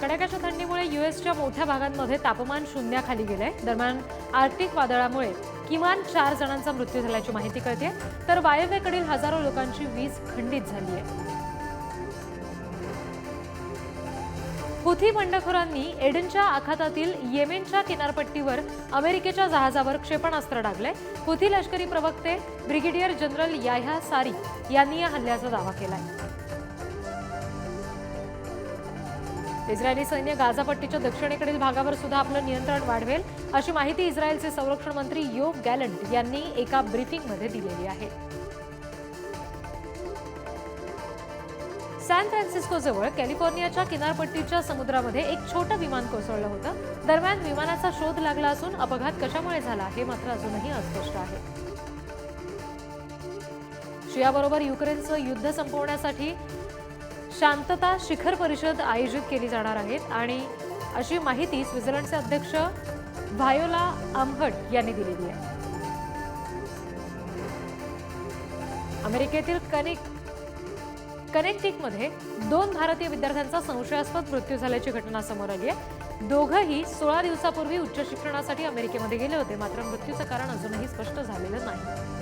कडाक्याच्या थंडीमुळे युएसच्या मोठ्या भागांमध्ये तापमान शून्याखाली गेलंय. दरम्यान आर्टिक वादळामुळे किमान चार जणांचा मृत्यू झाल्याची माहिती कळते तर वायव्येकडील हजारो लोकांची वीज खंडित झाली आहे हुथी बंडखोरांनी एडनच्या आखातातील येमेनच्या किनारपट्टीवर अमेरिकेच्या जहाजावर क्षेपणास्त्र डागलंय. हुथी लष्करी प्रवक्ते ब्रिगेडियर जनरल याह्या सारी यांनी या हल्ल्याचा दावा केलाय. इस्रायली सैन्य गाझापट्टीच्या दक्षिणेकडील भागावर सुद्धा आपलं नियंत्रण वाढवेल अशी माहिती इस्रायलचे संरक्षण मंत्री योब गॅलंट यांनी एका ब्रीफिंगमध्ये दिलेली आहे. सॅन फ्रान्सिस्कोजवळ कॅलिफोर्नियाच्या किनारपट्टीच्या समुद्रामध्ये एक छोटं विमान कोसळलं होतं. दरम्यान विमानाचा शोध लागला असून अपघात कशामुळे झाला हे मात्र अजूनही अस्पष्ट आहे. शियाबरोबर युक्रेनचं युद्ध संपवण्यासाठी शांतता शिखर परिषद आयोजित केली जाणार आहेत आणि अशी माहिती स्वित्झर्लंडचे अध्यक्ष व्हायोला आमहट यांनी दिलेली आहे. अमेरिकेतील कनेक कनेक्टिकमध्ये दोन भारतीय विद्यार्थ्यांचा संशयास्पद मृत्यू झाल्याची घटना समोर आली आहे. दोघंही सोळा दिवसापूर्वी उच्च शिक्षणासाठी अमेरिकेमध्ये गेले होते. मात्र मृत्यूचं कारण अजूनही स्पष्ट झालेलं नाही.